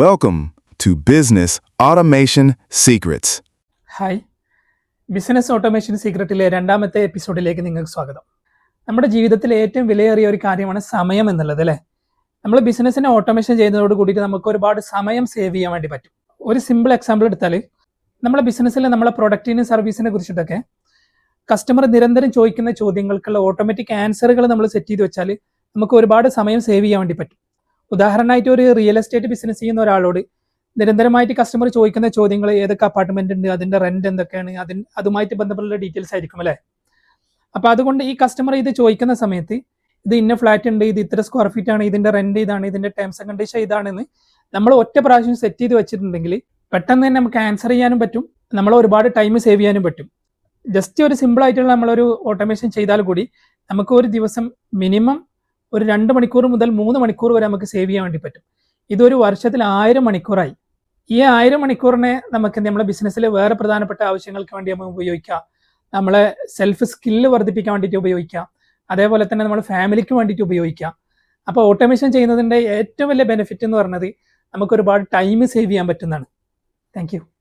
Welcome to Business Automation Secrets. Hi business automation സീക്രട്ടിലെ രണ്ടാമത്തെ എപ്പിസോഡിലേക്ക് നിങ്ങൾക്ക് സ്വാഗതം. നമ്മുടെ ജീവിതത്തിലെ ഏറ്റവും വിലയേറിയ ഒരു കാര്യമാണ് സമയം എന്നുള്ളത് അല്ലേ? നമ്മൾ ബിസിനസ്സിനെ ഓട്ടോമേഷൻ ചെയ്യുന്നതോട് കൂടിയിട്ട് നമുക്ക് ഒരുപാട് സമയം സേവ് ചെയ്യാൻ വേണ്ടി പറ്റും. ഒരു സിമ്പിൾ എക്സാമ്പിൾ എടുത്താൽ നമ്മുടെ ബിസിനസ്സിൽ നമ്മളെ പ്രൊഡക്റ്റിനും സർവീസിനെ കുറിച്ചിട്ടൊക്കെ കസ്റ്റമർ നിരന്തരം ചോദിക്കുന്ന ചോദ്യങ്ങൾക്കുള്ള ഓട്ടോമാറ്റിക് ആൻസറുകൾ നമ്മൾ സെറ്റ് ചെയ്ത് വെച്ചാൽ നമുക്ക് ഒരുപാട് സമയം സേവ് ചെയ്യാൻ വേണ്ടി പറ്റും. ഉദാഹരണമായിട്ട് ഒരു റിയൽ എസ്റ്റേറ്റ് ബിസിനസ് ചെയ്യുന്ന ഒരാളോട് നിരന്തരമായിട്ട് കസ്റ്റമർ ചോദിക്കുന്ന ചോദ്യങ്ങൾ ഏതൊക്കെ അപ്പാർട്ട്മെന്റ് ഉണ്ട് അതിന്റെ റെന്റ് എന്തൊക്കെയാണ് അതിന് അതുമായിട്ട് ബന്ധപ്പെട്ടുള്ള ഡീറ്റെയിൽസ് ആയിരിക്കും അല്ലേ? അപ്പൊ അതുകൊണ്ട് ഈ കസ്റ്റമർ ഇത് ചോദിക്കുന്ന സമയത്ത് ഇത് ഇന്ന ഫ്ലാറ്റ് ഉണ്ട് ഇത് ഇത്ര സ്ക്വയർ ഫീറ്റ് ആണ് ഇതിന്റെ റെന്റ് ഇതാണ് ഇതിന്റെ ടേംസ് ആൻഡ് കണ്ടീഷൻ ഇതാണെന്ന് നമ്മൾ ഒറ്റ പ്രാവശ്യം സെറ്റ് ചെയ്ത് വെച്ചിട്ടുണ്ടെങ്കിൽ പെട്ടെന്ന് തന്നെ നമുക്ക് ആൻസർ ചെയ്യാനും പറ്റും നമ്മൾ ഒരുപാട് ടൈം സേവ് ചെയ്യാനും പറ്റും. ജസ്റ്റ് ഒരു സിമ്പിൾ ആയിട്ടുള്ള നമ്മളൊരു ഓട്ടോമേഷൻ ചെയ്താൽ കൂടി നമുക്ക് ഒരു ദിവസം മിനിമം ഒരു രണ്ട് മണിക്കൂർ മുതൽ മൂന്ന് മണിക്കൂർ വരെ നമുക്ക് സേവ് ചെയ്യാൻ വേണ്ടി പറ്റും. ഇതൊരു വർഷത്തിൽ ആയിരം മണിക്കൂറായി. ഈ ആയിരം മണിക്കൂറിനെ നമുക്ക് നമ്മുടെ ബിസിനസ്സിലെ വേറെ പ്രധാനപ്പെട്ട ആവശ്യങ്ങൾക്ക് വേണ്ടി നമുക്ക് ഉപയോഗിക്കാം. നമ്മളെ സെൽഫ് സ്കില്ല് വർദ്ധിപ്പിക്കാൻ വേണ്ടിയിട്ട് ഉപയോഗിക്കാം. അതേപോലെ തന്നെ നമ്മൾ ഫാമിലിക്ക് വേണ്ടിയിട്ട് ഉപയോഗിക്കാം. അപ്പോൾ ഓട്ടോമേഷൻ ചെയ്യുന്നതിന്റെ ഏറ്റവും വലിയ ബെനിഫിറ്റ് എന്ന് പറയുന്നത് നമുക്ക് ഒരുപാട് ടൈം സേവ് ചെയ്യാൻ പറ്റുന്നതാണ്. താങ്ക്